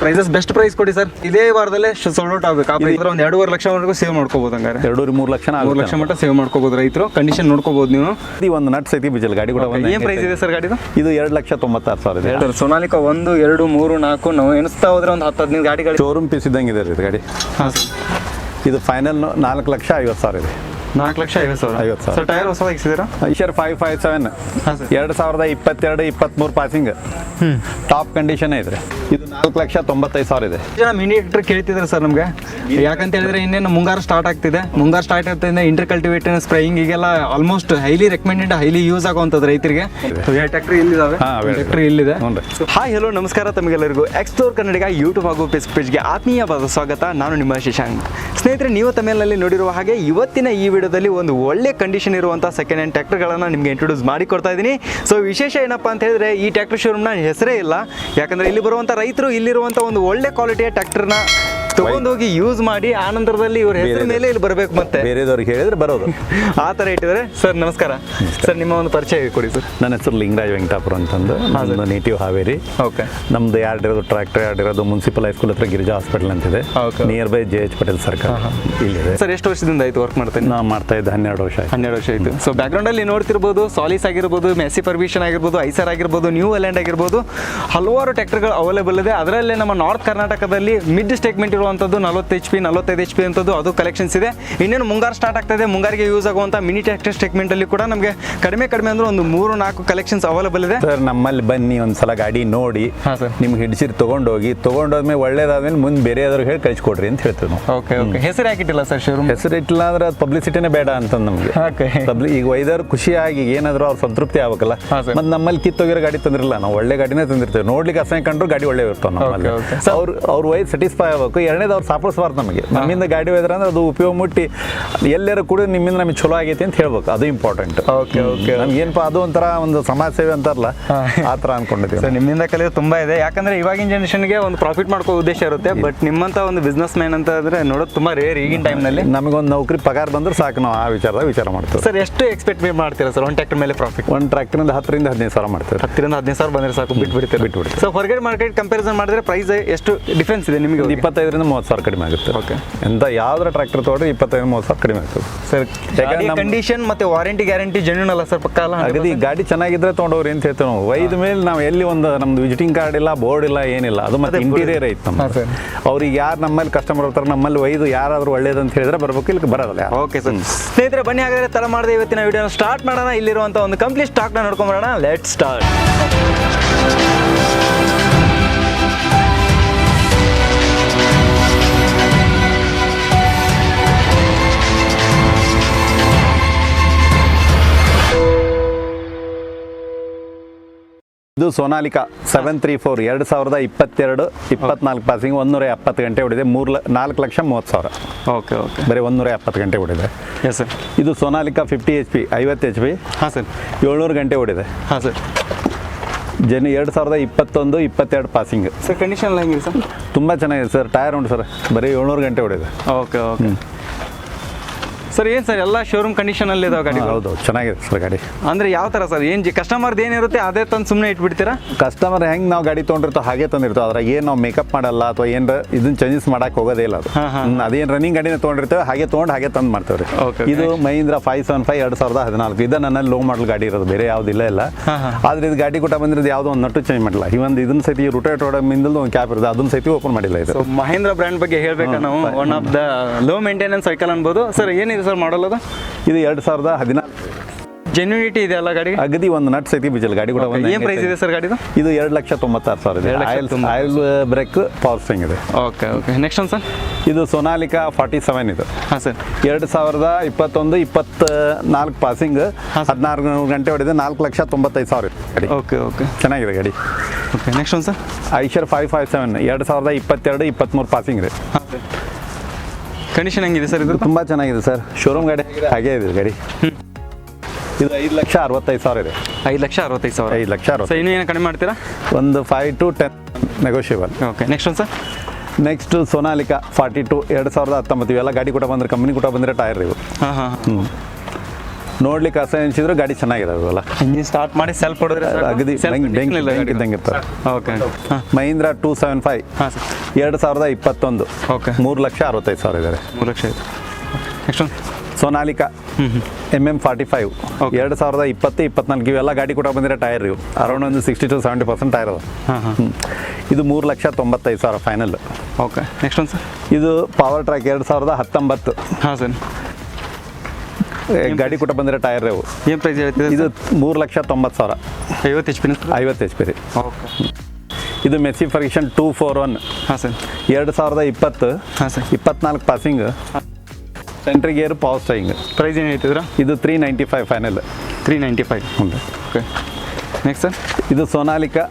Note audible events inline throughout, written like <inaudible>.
Prices best price ಕೊಡಿ sir ಇದೇ ವಾರದಲ್ಲೇ ಸೋಲ್ಡ್ ಔಟ್ ಆಗ್ಬೇಕು. ಆ ಪ್ರೈಸ್ ಒಂದು ಎರಡೂವರೆ ಲಕ್ಷವರೆಗೂ ಸೇವ್ ಮಾಡ್ಕೋಬಹುದು ಹಂಗಾರೆ. ಎರಡೂರು ಮೂರು ಲಕ್ಷ ಮೂರು ಲಕ್ಷ ಮಟ್ಟ ಸೇವ್ ಮಾಡ್ಕೋಬಹುದು ರೈತರು. ಕಂಡೀಷನ್ ನೋಡ್ಕೋಬಹುದು ನೀವು. ಈ ಒಂದು ನಟ್ಸ್ ಐತಿ ಬಿಜಲ್ ಗಾಡಿ ಕೂಡ ಒಂದು ಏನ್ ಪ್ರೈಸ್ ಇದೆ ಸರ್ ಗಾಡಿದು? ಇದು ಎರಡು ಲಕ್ಷ ತೊಂಬತ್ತಾರು ಸಾವಿರ ಇದೆ. ಸೋನಾಲಿಕಾ ಒಂದು ಎರಡು ಮೂರು ನಾಲ್ಕು ನಾವು ಎಣಿಸ್ತಾ ಹೋದ್ರೆ ಒಂದು ಹತ್ತು ಹದಿನೈದು ಗಾಡಿಗಳು. ಶೋರೂಮ್ ಪೀಸ್ ಇದ್ದಂಗೆ ಇದೆ ರೀ ಇದು ಗಾಡಿ. ಹಾಂ ಸರ್ ಇದು ಫೈನಲ್ ನಾಲ್ಕು ಲಕ್ಷ ಐವತ್ತು ಸಾವಿರ ಇದೆ. ನಾಲ್ಕು ಲಕ್ಷ ಐವತ್ತು ಸಾವಿರ. ಐವತ್ತು ಸಾವಿರ. ಸರ್ ಟೈರ್ ಹೊಸ ಹಾಕ್ಸಿದ್ದೀರಾ ಐಶರ್ ಫೈವ್ ಫೈವ್ ಸೆವೆನ್ ಎರಡು ಸಾವಿರದ ಇಪ್ಪತ್ತೆರಡು ಇಪ್ಪತ್ತ್ಮೂರು ಪಾಸಿಂಗ್ ಟಾಪ್ ಕಂಡೀಷನ್ ಐತ್ರಿ ಇದು ನಾಲ್ಕು ಲಕ್ಷ ತೊಂಬತ್ತೈದು ಸಾವಿರ ಇದೆ. ಜನ ಮಿನಿ ಟ್ರಾಕ್ಟರ್ ಕೇಳ್ತಿದ್ದಾರೆ ಸರ್ ನಮಗೆ. ಯಾಕಂತ ಹೇಳಿದ್ರೆ ಇನ್ನೇನು ಮುಂಗಾರು ಸ್ಟಾರ್ಟ್ ಆಗ್ತಿದೆ. ಮುಂಗಾರು ಸ್ಟಾರ್ಟ್ ಆಗ್ತಿದೆ ಇಂಟರ್ ಕಲ್ಟಿವೇಟರ್ ಸ್ಪ್ರೇಯಿಂಗ್ ಈಗೆಲ್ಲ almost highly recommended highly use ಆಗುವಂಥದ್ದು ರೈತರಿಗೆ. ಟ್ಯಾಕ್ಟ್ರಿ ಇಲ್ಲಿದಾವೆ. ಟ್ಯಾಕ್ಟ್ರಿ ಇಲ್ಲಿದೆ. ಹಾಯ್ ಹಲೋ ನಮಸ್ಕಾರ ತಮಗೆಲ್ಲರಿಗೂ. ಎಕ್ಸ್ಪ್ಲೋರ್ ಕನ್ನಡಿಗ ಯೂಟ್ಯೂಬ್ ಹಾಗೂ ಫೇಸ್ಬುಕ್ ಪೇಜ್ಗೆ ಆತ್ಮೀಯವಾದ ಸ್ವಾಗತ. ನಾನು ನಿಮ್ಮ ಶಶಾಂಕ್. ಸ್ನೇಹಿತರೆ ನೀವು ತಮಿಳಲ್ಲಿ ನೋಡಿರುವ ಹಾಗೆ ಇವತ್ತಿನ ಈ ವಿಡಿಯೋದಲ್ಲಿ ಒಂದು ಒಳ್ಳೆ ಕಂಡೀಷನ್ ಇರುವಂಥ ಸೆಕೆಂಡ್ ಹ್ಯಾಂಡ್ ಟ್ಯಾಕ್ಟರ್ಗಳನ್ನು ನಿಮಗೆ ಇಂಟ್ರೊಡ್ಯೂಸ್ ಮಾಡಿ ಕೊಡ್ತಾ ಇದ್ದೀನಿ. ಸೊ ವಿಶೇಷ ಏನಪ್ಪ ಅಂತ ಹೇಳಿದ್ರೆ ಈ ಟ್ರ್ಯಾಕ್ಟರ್ ಶೋರೂಮ್ನ ಹೆಸರೇ ಇಲ್ಲ. ಯಾಕಂದ್ರೆ ಇಲ್ಲಿ ಬರುವಂಥ ರೈತರು ಇಲ್ಲಿರುವಂತಹ ಒಂದು ಒಳ್ಳೆ ಕ್ವಾಲಿಟಿಯ ಟ್ರ್ಯಾಕ್ಟರ್ನ ತಗೊಂಡೋಗಿ ಯೂಸ್ ಮಾಡಿ ಆ ನಂತರದಲ್ಲಿ ಇವ್ರ ಹೆಸರು ಮೇಲೆ ಇಲ್ಲಿ ಬರಬೇಕು ಮತ್ತೆ. ಬೇರೆದವ್ರಿಗೆ ಹೇಳಿದ್ರೆ ಬರೋದು. <laughs> ಆ ಥರ ಇಟ್ಟಿದ್ರೆ ಸರ್ ನಮಸ್ಕಾರ. ಸರ್ ನಿಮ್ಮ ಒಂದು ಪರಿಚಯ ಕೊಡಿ ಸರ್. ನನ್ನ ಹೆಸರು ಲಿಂಗರಾಜ್ ವೆಂಕಟಾಪುರ ಅಂತಂದು. ನಾನು ನೇಟಿವ್ ಹಾವೇರಿ. ಓಕೆ. ನಮ್ದು ಯಾರ್ಡ್ ಇರೋದು ಟ್ರ್ಯಾಕ್ಟರ್ ಯಾರ್ಡ್ ಇರೋದು ಮುನ್ಸಿಪಲ್ ಹೈಸ್ಕೂಲ್ ಹತ್ರ ಗಿರಿಜಾ ಹಾಸ್ಪಿಟಲ್ ಅಂತಿದೆ. ಇದೆ near by J H Patel ಸರ್ಕಾರ ಇಲ್ಲಿದೆ. ಸರ್ ಎಷ್ಟು ವರ್ಷದಿಂದ ಆಯ್ತು ವರ್ಕ್ ಮಾಡ್ತೇನೆ ನಾ ಮಾಡ್ತಾ ಇದ್ದೆ ಹನ್ನೆರಡು ವರ್ಷ ಆಯ್ತು. ಹನ್ನೆರಡು ವರ್ಷ ಆಯ್ತು. ಸೊ ಬ್ಯಾಕ್ಗ್ರೌಂಡಲ್ಲಿ ನೋಡ್ತಿರ್ಬೋದು ಸಾಲಿಸ್ ಆಗಿರ್ಬೋದು ಮೆಸ್ಸಿ ಪರ್ಮಿಷನ್ ಆಗಿರ್ಬೋದು ಐಸರ್ ಆಗಿರ್ಬೋದು ನ್ಯೂ ಎಲೆಂಡ್ ಆಗಿರ್ಬೋದು ಹಲವಾರು ಟ್ರ್ಯಾಕ್ಟರ್ಗಳು ಅವೈಲೇಬಲ್ ಇದೆ. ಅದರಲ್ಲೇ ನಮ್ಮ ನಾರ್ತ್ ಕರ್ನಾಟಕದಲ್ಲಿ ಮಿಡ್ ಸ್ಟೇಟ್ಮೆಂಟ್ ಇರುವಂಥದ್ದು ನಲವತ್ತು ಎಚ್ ಪಿ ನಲವತ್ತೈದು ಎಚ್ ಪಿ ಅಂತದ್ದು ಅದು ಕಲೆಕ್ಷನ್ಸ್ ಇದೆ. ಇನ್ನೇನು ಮುಂಗಾರು ಸ್ಟಾರ್ಟ್ ಆಗ್ತದೆ ಮುಂಗಾರಿಗೆ ಯೂಸ್ ಆಗುವಂಥ ಮಿನಿ ಟ್ರ್ಯಾಕ್ಟರ್ ಸ್ಟೇಟ್ಮೆಂಟಲ್ಲಿ ಕೂಡ ನಮಗೆ ಕಡಿಮೆ ಕಡಿಮೆ ಅಂದ್ರೆ ಒಂದು ಮೂರು ನಾಲ್ಕು ಕಲೆಕ್ಷನ್ಸ್ ಅವೈಲೇಬಲ್ ಇದೆ. ಸರ್ ನಮ್ಮಲ್ಲಿ ಬನ್ನಿ ಒಂದ್ಸಲ ಗಾಡಿ ನೋಡಿ. ಹಾಂ ಸರ್ ನಿಮ್ಗೆ ಹಿಡಿಸಿರ್ ತೊಗೊಂಡೋಗಿ ತೊಗೊಂಡೋದ್ಮೇಲೆ ಒಳ್ಳೇದಾದ್ಮೇಲೆ ಮುಂದೆ ಬೇರೆ ಬೇರೆಯವ್ರಿಗೆ ಹೇಳಿ ಕಳಿಸ್ಕೊಡ್ರಿ ಅಂತ ಹೇಳ್ತೀವಿ ನಾವು. ಓಕೆ ಓಕೆ ಹೆಸರು ಹಾಕಿಟ್ಟಿಲ್ಲ ಸರ್ ಶೋರೂಮ್ ಹೆಸರು ಇಟ್ಟಿಲ್ಲ ಅಂದ್ರೆ ಅದು ಪಬ್ಲಿಸಿಟಿನೇ ಬೇಡ ಅಂತ ನಮಗೆ. ಓಕೆ ಈಗ ವೈದ್ಯರು ಖುಷಿಯಾಗಿ ಏನಾದ್ರು ಅವ್ರು ಸಂತೃಪ್ತಿ ಆಗಬೇಕಲ್ಲ? ಮತ್ತೆ ನಮ್ಮಲ್ಲಿ ಕಿತ್ತೋಗಿರೋ ಗಾಡಿ ತಂದಿರಲ್ಲ ನಾವು ಒಳ್ಳೆ ಗಾಡಿನೇ ತಂದಿರ್ತೇವೆ. ನೋಡ್ಲಿಕ್ಕೆ ಅಸಹ್ಯ ಕಂಡ್ರು ಗಾಡಿ ಒಳ್ಳೆ ಇರ್ತಾವೆ ನಮ್ಮಲ್ಲಿ. ಅವ್ರು ಅವ್ರ ವೈಸ್ ಸ್ಯಾಟಿಸ್ಫೈ ಆಗ್ಬೇಕು. ಎರಡನೇದು ಅವ್ರು ಸಾಪಿಸ್ಬಾರ್ದು ನಮಗೆ. ನಮ್ಮಿಂದ ಗಾಡಿ ಒಯ್ದ್ರೆ ಅಂದ್ರೆ ಅದು ಉಪಯೋಗ ಮುಟ್ಟಿ ಎಲ್ಲರೂ ಕೂಡ ನಿಮ್ಮಿಂದ ನಮಗೆ ಚಲೋ ಆಗೈತಿ ಅಂತ ಹೇಳ್ಬೇಕು. ಅದು ಇಂಪಾರ್ಟೆಂಟ್ ಓಕೆ ಓಕೆ ನಮ್ಗೇನಪ್ಪ ಅದು ಒಂಥರ ಒಂದು ಸಮಾಜ ಸೇವೆ ಅಂತಾರಲ್ಲ ಆ ಥರ ಅನ್ಕೊಂಡಿದ್ದೀವಿ ಸರ್ ನಿಮ್ಮಿಂದ ಕಲಿಯೋದು ತುಂಬಾ ಇದೆ. ಯಾಕಂದ್ರೆ ಇವಾಗಿನ ಜನರೇಷನ್ಗೆ ಒಂದು ಪ್ರಾಫಿಟ್ ಮಾಡ್ಕೋ ಉದ್ದೇಶ ಇರುತ್ತೆ ಬಟ್ ನಿಮ್ಮಂತ ಒಂದು ಬಿಸ್ನೆಸ್ ಮ್ಯಾನ್ ಅಂತ ಅಂದ್ರೆ ನೋಡೋದು ತುಂಬಾ ರೇರ್ ಈಗಿನ ಟೈಮ್ನಲ್ಲಿ ನಮಗೊಂದು ನೌಕರಿ ಪಗಾರ ಬಂದ್ರೆ ಸಾಕು ನಾವು ಆ ವಿಚಾರದಾಗ ವಿಚಾರ ಮಾಡ್ತೀವಿ. ಸರ್ ಎಷ್ಟು ಎಕ್ಸ್ಪೆಕ್ಟ್ ಮಾಡ್ತೀರಾ ಸರ್ ಒಂದು ಟ್ರ್ಯಾಕ್ಟರ್ ಮೇಲೆ ಪ್ರಾಫಿಟ್ ಒಂದು ಟ್ರ್ಯಾಕ್ಟರಿಂದ ಹತ್ತರಿಂದ ಹದಿನೈದು ಸಾವಿರ ಮಾಡ್ತೀವಿ. ಹತ್ತರಿಂದ ಹದಿನೈದು ಸಾವಿರ ಬಂದ್ರೆ ಸಾಕು ಬಿಟ್ಬಿಡ್ತೀರಾ? ಬಿಟ್ಬಿಡ್ತೀವಿ. ಸೊ ಹೊರಗಡೆ ಮಾರ್ಕೆಟ್ ಕಂಪ್ಯಾರಿಸನ್ ಮಾಡಿದ್ರೆ ಪ್ರೈಸ್ ಎಷ್ಟು ಡಿಫ್ರೆನ್ಸ್ ಇದೆ ನಿಮಗೆ ಒಂದು ಇಪ್ಪತ್ತೈದರಿಂದ ಮೂವತ್ತು ಸಾವಿರ ಕಡಿಮೆ ಆಗುತ್ತೆ. ಓಕೆ ಎಂತ ಯಾವ್ದಾರ ಟ್ರ್ಯಾಕ್ಟರ್ ತೊಗೊಂಡ್ರೆ ಇಪ್ಪತ್ತೈದು ಮೂವತ್ತು ಸಾವಿರ ಕಡಿಮೆ ಆಗ್ತದೆ ಸರ್ ಯಾಕಂದ್ರೆ ನಮ್ಮ- ಕಂಡೀಷನ್ ಮತ್ತೆ ವಾರಂಟಿ ಗ್ಯಾರಂಟಿ ಜೆನ್ಯೂನ್ ಅಲ್ಲ ಸರ್ ಪಕ್ಕ ಅಲ್ಲ? ಅಗದಿ ಗಾಡಿ ಚೆನ್ನಾಗಿದ್ರೆ ತೊಗೊಂಡವ್ರಿ ಅಂತ ಹೇಳ್ತೇವೆ ನಾವು. ಒಯ್ದ ಮೇಲೆ ನಾವು ಎಲ್ಲಿ ಒಂದು ನಮ್ದು ವಿಸಿಟಿಂಗ್ ಕಾರ್ಡ್ ಇಲ್ಲ ಬೋರ್ಡ್ ಇಲ್ಲ ಏನಿಲ್ಲ. ಅದು ಮತ್ತೆ ಇಂಟೀರಿಯರ್ ಐತೆ ಹಾಂ, ಸರ್. ಅವ್ರಿಗೆ ಯಾರು ನಮ್ಮಲ್ಲಿ ಕಸ್ಟಮರ್ ಬರ್ತಾರೆ ನಮ್ಮಲ್ಲಿ ಒಯ್ದು ಯಾರಾದ್ರೂ ಒಳ್ಳೇದು ಅಂತ ಹೇಳಿದ್ರೆ ಬರ್ಬೇಕು ಇಲ್ಲಿ ಬರೋದಿಲ್ಲ ಯಾರು. ಓಕೆ ಸರ್ ಸ್ನೇಹಿತರೆ ಬನ್ನಿ ಹಾಗಾದ್ರೆ ತಲೆ ಮಾಡದೆ ಇವತ್ತಿನ ವಿಡಿಯೋನ ಸ್ಟಾರ್ಟ್ ಮಾಡೋಣ. ಇಲ್ಲಿರುವಂಥ ಒಂದು ಕಂಪ್ಲೀಟ್ ಸ್ಟಾಕ್ನ ನೋಡ್ಕೊಂಬರೋಣ ಲೆಟ್ ಸ್ಟಾರ್ಟ್ ಇದು ಸೋನಾಲಿಕಾ ಸೆವೆನ್ ತ್ರೀ ಫೋರ್ ಎರಡು ಸಾವಿರದ ಇಪ್ಪತ್ತೆರಡು ಇಪ್ಪತ್ನಾಲ್ಕು ಪಾಸಿಂಗ್ ಒಂದೂರ ಎಪ್ಪತ್ತು ಗಂಟೆ ಹೊಡಿದೆ. ಮೂರು ನಾಲ್ಕು ಲಕ್ಷ ಮೂವತ್ತು ಸಾವಿರ. Okay okay. ಬರೀ ಒಂದೂರ ಎಪ್ಪತ್ತು ಗಂಟೆ ಹೊಡಿದೆ. ಎಸ್ ಸರ್ ಇದು ಸೋನಾಲಿಕಾ ಫಿಫ್ಟಿ ಎಚ್ ಪಿ ಐವತ್ತು ಎಚ್ ಪಿ ಹಾಂ ಸರ್ ಏಳ್ನೂರು ಗಂಟೆ ಹೊಡಿದೆ. ಹಾಂ ಸರ್ ಜನ ಎರಡು ಸಾವಿರದ ಇಪ್ಪತ್ತೊಂದು ಇಪ್ಪತ್ತೆರಡು ಪಾಸಿಂಗ್ ಸರ್ ಕಂಡೀಷನ್ ಎಲ್ಲ ಹೆಂಗಿದೆ ಸರ್ ತುಂಬ ಚೆನ್ನಾಗಿದೆ ಸರ್ ಟೈರ್ ಉಂಟು ಸರ್ ಬರೀ ಏಳ್ನೂರು ಗಂಟೆ ಹೊಡಿದೆ. Okay okay. ಸರ್ ಏನು ಸರ್ ಎಲ್ಲ ಶೋರೂಮ್ ಕಂಡೀಷನಲ್ಲಿ ಇದಾವೆ ಗಾಡಿ ಹೌದು ಚೆನ್ನಾಗಿದೆ ಸರ್ ಗಾಡಿ. ಅಂದ್ರೆ ಯಾವ ತರ ಸರ್ ಏನು ಕಸ್ಟಮರ್ ಕಸ್ಟಮರ್ದು ಏನಿರುತ್ತೆ ಅದೇ ತಂದು ಸುಮ್ಮನೆ ಇಟ್ಬಿಡ್ತೀರಾ? ಕಸ್ಟಮರ್ ಹೆಂಗ್ ನಾವು ಗಾಡಿ ತೊಗೊಂಡಿರ್ತೋ ಹಾಗೆ ತಂದಿರ್ತೋ ಅದ್ರಾಗ ಏನು ನಾವು ಮೇಕಪ್ ಮಾಡಲ್ಲ ಅಥವಾ ಏನು ಇದನ್ನ ಚೇಂಜಸ್ ಮಾಡಕ್ಕೆ ಹೋಗೋದೇ ಇಲ್ಲ ಅದು. ಅದೇನ್ ರನ್ನಿಂಗ್ ಗಾಡಿನ ತೊಗೊಂಡಿರ್ತೇವೆ ಹಾಗೆ ತೊಗೊಂಡು ಹಾಗೆ ತಂದು ಮಾಡ್ತೇವೆ ರೀ ಇದು ಮಹೀಂದ್ರ ಫೈವ್ ಸೆವೆನ್ ಫೈವ್ ಎರಡ್ ಸಾವಿರದ ಹದಿನಾಲ್ಕು. ಇದು ನನ್ನಲ್ಲಿ ಲೋ ಮಾಡಲ್ ಗಾಡಿ ಇರೋದು ಬೇರೆ ಯಾವುದಿಲ್ಲ ಇಲ್ಲ. ಆದ್ರೆ ಇದು ಗಾಡಿ ಕೂಡ ಬಂದಿರೋದು ಯಾವುದೋ ಒಂದು ನಟ್ಟು ಚೇಂಜ್ ಮಾಡಲ್ಲ. ಈ ಒಂದು ಇದನ್ನ ಸೈತಿ ರುಟೇಟ್ ಹೊಡೋ ಮಿಂದಲ್ ಒಂದು ಕ್ಯಾಪ್ ಇರೋದು ಅದನ್ನ ಸೈತಿ ಓಪನ್ ಮಾಡಿಲ್ಲ ಇದು. ಮಹೇಂದ್ರ ಬ್ರ್ಯಾಂಡ್ ಬಗ್ಗೆ ಹೇಳ್ಬೇಕು ನಾವು? One of the low maintenance cycle ಅನ್ಬೋದು. ಸರ್ ಏನಿದೆ ಸರ್ ಮಾಡಲ್ ಅದ? ಇದು ಎರಡು ಸಾವಿರದ ಹದಿನಾಲ್ಕು ಜೆನ್ಯೂನಿಟಿ ಇದೆ ಅಲ್ಲ ಗಾಡಿ ಅಗದಿ ಒಂದು ನಟ್ ಐತಿ ಬಿಜಲ್ ಗಾಡಿ ಕೂಡ ಒಂದು ಏನು ಪ್ರೈಸ್ ಇದೆ ಸರ್ ಗಾಡಿದು? ಇದು ಎರಡು ಲಕ್ಷ ತೊಂಬತ್ತಾರು ಸಾವಿರ ಇದೆ. Oil oil brake power swing ಇದೆ. ಓಕೆ ಓಕೆ ನೆಕ್ಸ್ಟ್ ಒಂದು ಸರ್ ಇದು ಸೊನಾಲಿಕಾ ಫಾರ್ಟಿ ಸೆವೆನ್ ಇದು. ಹಾಂ ಸರ್ ಎರಡು ಸಾವಿರದ ಇಪ್ಪತ್ತೊಂದು ಇಪ್ಪತ್ತ ನಾಲ್ಕು ಪಾಸಿಂಗ್ ಹದಿನಾರು ಗಂಟೆ ಹೊಡೆದು ನಾಲ್ಕು ಲಕ್ಷ ತೊಂಬತ್ತೈದು ಸಾವಿರ ಗಾಡಿ. ಓಕೆ ಓಕೆ ಚೆನ್ನಾಗಿದೆ ಗಾಡಿ. ಓಕೆ ನೆಕ್ಸ್ಟ್ ಒಂದು sir Eicher five five seven ಎರಡು ಸಾವಿರದ ಇಪ್ಪತ್ತೆರಡು ಇಪ್ಪತ್ತ್ಮೂರು ಪಾಸಿಂಗ್ ಇದೆ. ಹಾಂ ಸರ್ ಕಂಡೀಷನ್ ಹೆಂಗಿದೆ ಸರ್ ಇದು ತುಂಬ ಚೆನ್ನಾಗಿದೆ ಸರ್ ಶೋರೂಮ್ ಗಾಡಿ ಹಾಗೇ ಇದೆ ಗಾಡಿ. ಇದು ಐದು ಲಕ್ಷ ಅರವತ್ತೈದು ಸಾವಿರ ಇದೆ. ಐದು ಲಕ್ಷ ಅರವತ್ತೈದು ಸಾವಿರ. ಐದು ಲಕ್ಷ ಸರ್ ಅರವತ್ತು ಇನ್ನೂ ಏನು ಕಡಿಮೆ ಮಾಡ್ತೀರಾ? ಒಂದು five to ten negotiable okay next ಒಂದು sir next Sonalika forty two ಎರಡು ಸಾವಿರದ ಹತ್ತೊಂಬತ್ತು. ಇವೆಲ್ಲ ಗಾಡಿ ಕೂಡ ಬಂದರೆ ಕಂಪ್ನಿ ಕೂಡ ಬಂದರೆ ಟೈರ್ ಇವು. ಹಾಂ ಹಾಂ ಹ್ಞೂ ನೋಡ್ಲಿಕ್ಕೆ ಅಸಹ್ಯ ಅನಿಸಿದ್ರು ಗಾಡಿ ಚೆನ್ನಾಗಿರೋದಲ್ಲ. ಇಂಜಿನ್ ಸ್ಟಾರ್ಟ್ ಮಾಡಿ ಸೆಲ್ಫ್ ಹೊಡೆದ್ರೆ ಅಗದಿ ಬೆಂಕಿ ಬೆಂಕಿ ಬೆಂಕಿ ಇದ್ದಂಗೆ okay Mahindra two seven five ಎರಡು ಸಾವಿರದ ಇಪ್ಪತ್ತೊಂದು. ಓಕೆ ಮೂರು ಲಕ್ಷ ಅರವತ್ತೈದು ಸಾವಿರ ಇದ್ದಾರೆ ಮೂರು lakh next Sonalika. M M forty five. ಎರಡು ಸಾವಿರದ ಇಪ್ಪತ್ತು ಇಪ್ಪತ್ನಾಲ್ಕು ಇವೆಲ್ಲ ಗಾಡಿ ಕೂಡ ಬಂದಿರೋ ಟೈರ್ ಇವು. ಅರೌಂಡ್ ಒಂದು sixty to seventy percent tyre ಅದು ಇದು ಮೂರು ಲಕ್ಷ ತೊಂಬತ್ತೈದು ಸಾವಿರ ಫೈನಲ್ ಓಕೆ ನೆಕ್ಸ್ಟ್ ಒಂದು ಸರ್ ಇದು ಪವರ್ ಟ್ರ್ಯಾಕ್ ಎರಡು ಸಾವಿರದ ಹತ್ತೊಂಬತ್ತು. ಹಾಂ ಸರ್ ಗಾಡಿ ಕೂಡ ಬಂದಿರೋ ಟೈರ್ ಇವು. ಏನು ಪ್ರೈಸ್ ಹೇಳ್ತೀವಿ ಇದು ಮೂರು ಲಕ್ಷ ತೊಂಬತ್ತು ಸಾವಿರ. ಐವತ್ತು ಎಚ್ ಪಿ ಐವತ್ತು ಎಚ್ ಪಿ ರೀ. ಓಕೆ. ಇದು Massey Ferguson two four one ಹಾಂ ಸರ್. ಎರಡು ಸಾವಿರದ ಇಪ್ಪತ್ತು ಹಾಂ ಸರ್. ಇಪ್ಪತ್ನಾಲ್ಕು passing centre gear power steering price ಏನು ಹೇಳ್ತಿದ್ರ ಇದು three ninety five final three ninety five ಹ್ಞೂ ಓಕೆ ನೆಕ್ಸ್ಟ್ ಸರ್ ಇದು ಸೋನಾಲಿಕಾ